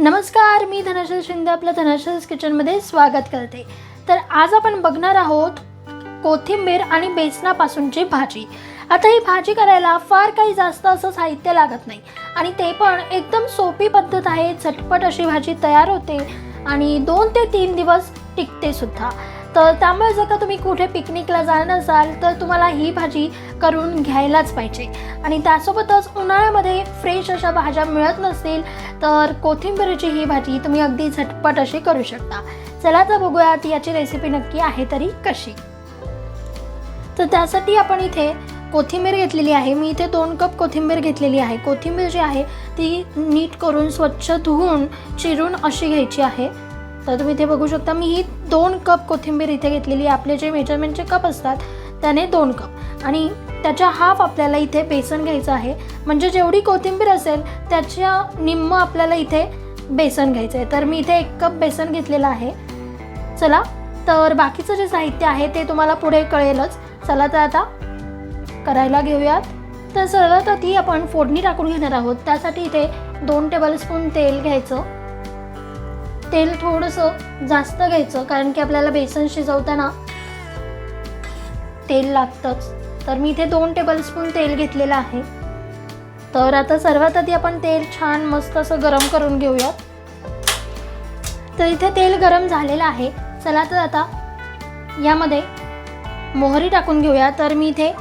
नमस्कार मी धनाशल शिंदे आपलं धनश्रीज किचनमध्ये स्वागत करते. तर आज आपण बघणार आहोत कोथिंबीर आणि बेसनापासूनची भाजी. आता ही भाजी करायला फार काही जास्त असं साहित्य लागत नाही. आणि ते पण एकदम सोपी पद्धत आहे झटपट अशी भाजी तयार होते आणि दोन ते तीन दिवस टिकते सुद्धा. तर त्यामुळे जर का तुम्ही कुठे पिकनिकला जाणार नसाल तर तुम्हाला ही भाजी करून घ्यायलाच पाहिजे. आणि त्यासोबतच उन्हाळ्यामध्ये फ्रेश अशा भाज्या मिळत नसतील तर कोथिंबीरची ही भाजी तुम्ही अगदी झटपट अशी करू शकता. चला तर बघूयात याची रेसिपी नक्की आहे तरी कशी. तर त्यासाठी आपण इथे कोथिंबीर घेतलेली आहे. मी इथे दोन कप कोथिंबीर घेतलेली आहे. कोथिंबीर जी आहे ती नीट करून स्वच्छ धुवून चिरून अशी घ्यायची आहे. तर तुम्ही इथे बघू शकता मी ही दोन कप कोथिंबीर इथे घेतलेली आहे. आपले जे मेजरमेंटचे कप असतात त्याने दोन कप. आणि त्याच्या हाफ आपल्याला इथे बेसन घ्यायचं आहे. म्हणजे जेवढी कोथिंबीर असेल त्याच्या निम्म आपल्याला इथे बेसन घ्यायचं आहे. तर मी इथे एक कप बेसन घेतलेलं आहे. चला तर बाकीचं जे साहित्य आहे ते तुम्हाला पुढे कळेलच. चला तर आता करायला घेऊयात. तर सर्वात आधी आपण फोडणी टाकून घेणार आहोत. त्यासाठी इथे दोन टेबलस्पून तेल घ्यायचं. तेल थोडंसं जास्त घ्यायचं कारण की आपल्याला बेसन शिजवताना तेल लागतंच. तर मी इथे दोन टेबलस्पून तेल घेतलेलं आहे. तर आता सर्वात आधी आपण तेल छान मस्त असं गरम करून घेऊयात. तर इथे तेल गरम झालेलं आहे. चला तर आता यामध्ये मोहरी टाकून घेऊया. तर मी इथे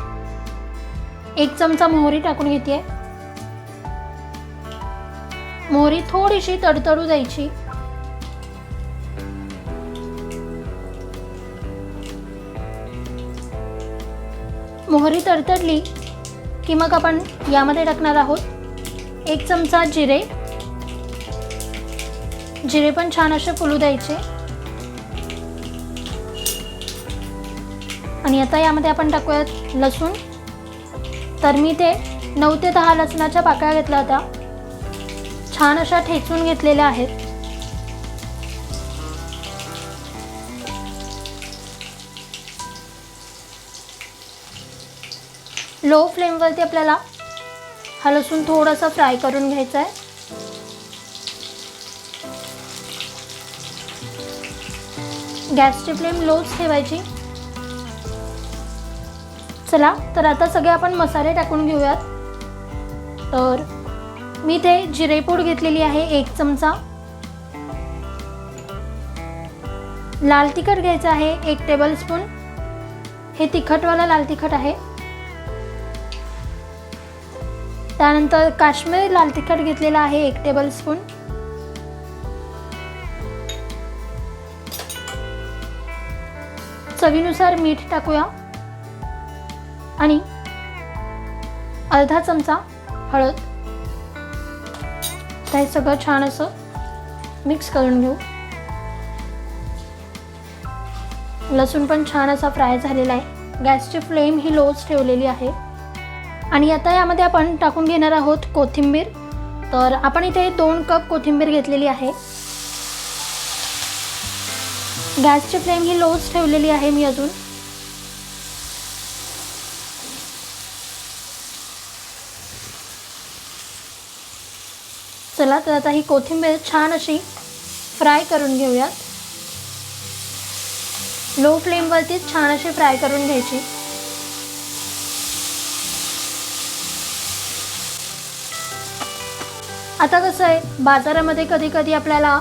एक चमचा मोहरी टाकून घेते मोहरी थोडीशी तडतडू द्यायची. मोहरी तडतडली की मग आपण यामध्ये टाकणार आहोत. एक चमचा जिरे. जिरे पण छान असे फुलू द्यायचे. आणि आता यामध्ये आपण टाकूयात लसूण. तर मी ते नऊ ते दहा लसणाच्या पाकळ्या घेतल्या होत्या. छान अशा ठेचून घेतलेल्या आहेत. लो फ्लेमवरती आपल्याला हा लसूण थोडासा फ्राय करून घ्यायचा आहे. गॅसची फ्लेम लोच ठेवायची. चला तर आता सगळे आपण मसाले टाकून घेऊयात. तर मी ते जिरेपूड घेतलेली आहे एक चमचा. लाल तिखट घ्यायचं आहे एक टेबलस्पून हे तिखटवाला लाल तिखट आहे. त्यानंतर काश्मीरी लाल तिखट घेतलेला आहे एक टेबल स्पून चवीनुसार मीठ टाकूया. आणि अर्धा चमचा हळद. हे सगळं छान असं मिक्स करून घेऊ. लसूण पण छान असा फ्राय झालेला आहे. गॅसची फ्लेम ही लोच ठेवलेली आहे. आणि आता यामध्ये आपण टाकून घेणार आहोत कोथिंबीर. तर आपण इथे दोन कप कोथिंबीर घेतलेली आहे. गॅसची फ्लेम ही लोच ठेवलेली आहे मी अजून. चला तर आता ही कोथिंबीर छान अशी फ्राय करून घेऊयात. लो फ्लेमवरतीच छान अशी फ्राय करून घ्यायची. आता कसं आहे बाजारामध्ये कधी कधी आपल्याला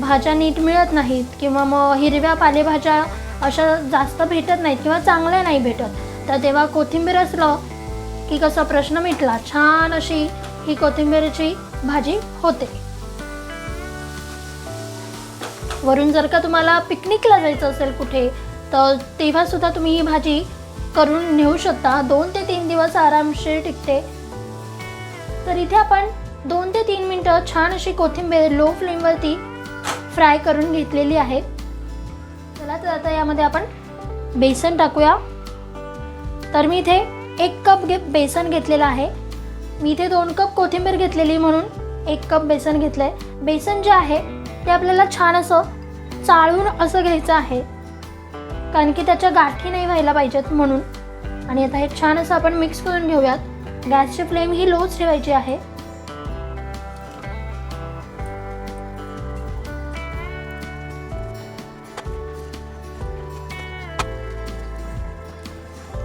भाज्या नीट मिळत नाहीत किंवा मग हिरव्या पालेभाज्या अशा जास्त भेटत नाहीत किंवा चांगल्या नाही भेटत. तर तेव्हा कोथिंबीर असलं की कसा प्रश्न मिटला छान अशी ही कोथिंबीरची भाजी होते. वरून जर का तुम्हाला पिकनिकला जायचं असेल कुठे तर तेव्हा सुद्धा तुम्ही ही भाजी करून नेऊ शकता. दोन ते तीन दिवस आरामशीर टिकते. तर इथे आपण दोन ते तीन मिनटं छान अशी कोथिंबीर लो फ्लेमवरती फ्राय करून घेतलेली आहे. चला तर आता यामध्ये आपण बेसन टाकूया. तर मी इथे एक कप घे बेसन घेतलेलं आहे. मी इथे दोन कप कोथिंबीर घेतलेली म्हणून एक कप बेसन घेतलं आहे बेसन जे आहे ते आपल्याला छान असं चाळून असं घ्यायचं आहे. कारण की त्याच्या गाठी नाही व्हायला पाहिजेत म्हणून. आणि आता हे छान असं आपण मिक्स करून घेऊयात. गॅसची फ्लेम ही लोच ठेवायची आहे.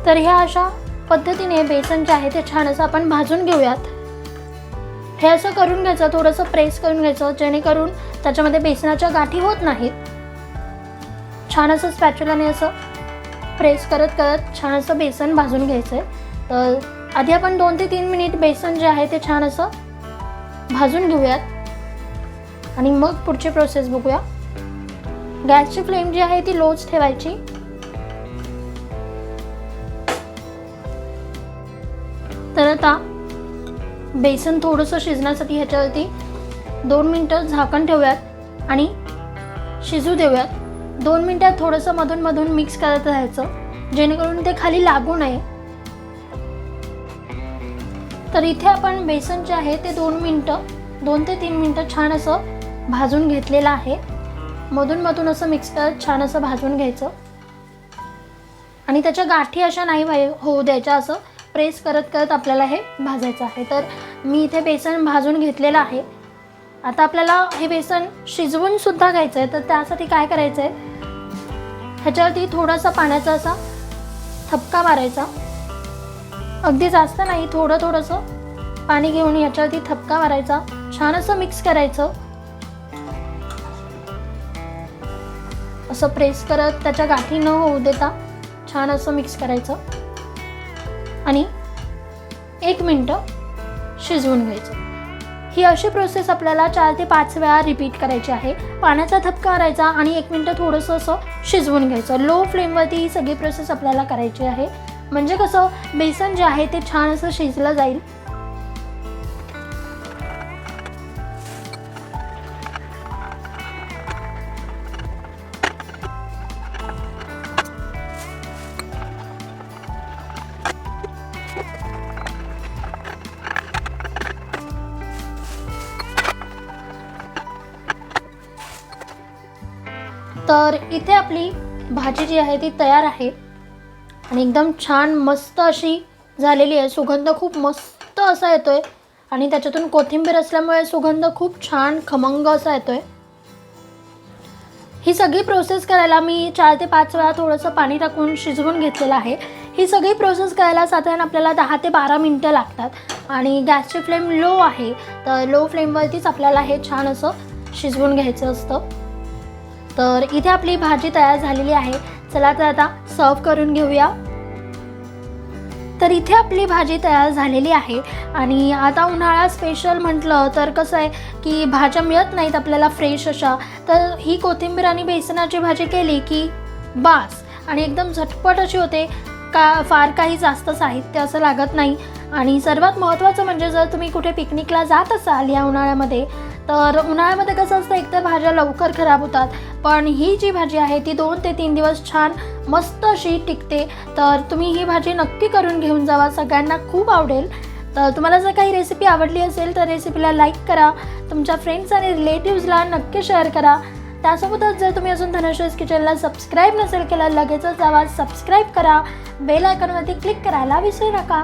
तर ह्या अशा पद्धतीने बेसन जे आहे ते छान असं आपण भाजून घेऊयात. हे असं करून घ्यायचं थोडंसं प्रेस करून घ्यायचं जेणेकरून त्याच्यामध्ये बेसनाच्या गाठी होत नाहीत. छान असं स्पॅच्युलाने असं प्रेस करत करत छान असं बेसन भाजून घ्यायचं आहे तर आधी आपण दोन ते तीन मिनिट बेसन जे आहे ते छान असं भाजून घेऊयात. आणि मग पुढची प्रोसेस बघूया. गॅसची फ्लेम जी आहे ती लोच ठेवायची. बेसन थोडंसं शिजण्यासाठी ह्याच्यावरती दोन मिनटं झाकण ठेवूयात आणि शिजू देऊयात. दोन मिनटात थोडंसं मधून मधून मिक्स करत राहायचं जेणेकरून ते खाली लागू नये. तर इथे आपण बेसन जे आहे ते दोन मिनटं दोन ते तीन मिनटं छान असं भाजून घेतलेलं आहे. मधून मधून असं मिक्स करत छान असं भाजून घ्यायचं. आणि त्याच्या गाठी अशा नाही व्हाय होऊ द्यायच्या असं. प्रेस करत करत आपल्याला हे भाजायचं आहे. तर मी इथे बेसन भाजून घेतलेलं आहे. आता आपल्याला हे बेसन शिजवून सुद्धा घ्यायचं आहे तर त्यासाठी काय करायचं आहे ह्याच्यावरती थोडासा पाण्याचा असा थपका मारायचा. अगदी जास्त नाही थोडं थोडंसं पाणी घेऊन याच्यावरती थपका मारायचा. छान असं मिक्स करायचं. असं प्रेस करत त्याच्या गाठी न होऊ देता छान असं मिक्स करायचं. एक मिनटं शिजवून घ्यायचं. ही अशी प्रोसेस आपल्याला चार ते पाच वेळा रिपीट करायची आहे. पाण्याचा थपका करायचा आणि एक मिनटं थोडंसं असं शिजवून घ्यायचं. लो फ्लेमवरती ही सगळी प्रोसेस आपल्याला करायची आहे. म्हणजे कसं बेसन जे आहे ते छान असं शिजलं जाईल. तर इथे आपली भाजी जी आहे ती तयार आहे. आणि एकदम छान मस्त अशी झालेली आहे. सुगंध खूप मस्त असा येतो आहे आणि त्याच्यातून कोथिंबीर असल्यामुळे सुगंध खूप छान खमंग असा येतो आहे ही सगळी प्रोसेस करायला मी चार ते पाच वेळा थोडंसं पाणी टाकून शिजवून घेतलेलं आहे. ही सगळी प्रोसेस करायला साधारण आपल्याला दहा ते बारा मिनटं लागतात. आणि गॅसची फ्लेम लो आहे. तर लो फ्लेमवरतीच आपल्याला हे छान असं शिजवून घ्यायचं असतं. तर इथे आपली भाजी तयार झालेली आहे. चला तर आता सर्व करून घेऊया. तर इथे आपली भाजी तयार झालेली आहे. आणि आता उन्हाळा स्पेशल म्हटलं तर कसं आहे की भाज्या मिळत नाहीत आपल्याला फ्रेश अशा. तर ही कोथिंबीर आणि बेसनाची भाजी केली की बास. आणि एकदम झटपट अशी होते. का फार काही जास्त साहित्य असं लागत नाही. आणि सर्वात महत्त्वाचं म्हणजे जर तुम्ही कुठे पिकनिकला जात असाल या उन्हाळ्यामध्ये तर उन्हाळ्यामध्ये कसं असतं एकतर भाज्या लवकर खराब होतात. पण ही जी भाजी आहे ती दोन ते तीन दिवस छान मस्त अशी टिकते. तर तुम्ही ही भाजी नक्की करून घेऊन जावा. सगळ्यांना खूप आवडेल. तर तुम्हाला जर काही रेसिपी आवडली असेल तर रेसिपीला लाईक करा. तुमच्या फ्रेंड्स आणि रिलेटिव्सला नक्की शेअर करा. त्यासोबतच जर तुम्ही अजून धनश्रेस किचनला सबस्क्राईब नसेल केला लगेचच जावा सबस्क्राईब करा. बेल आयकॉनवरती क्लिक करायला विसरू नका.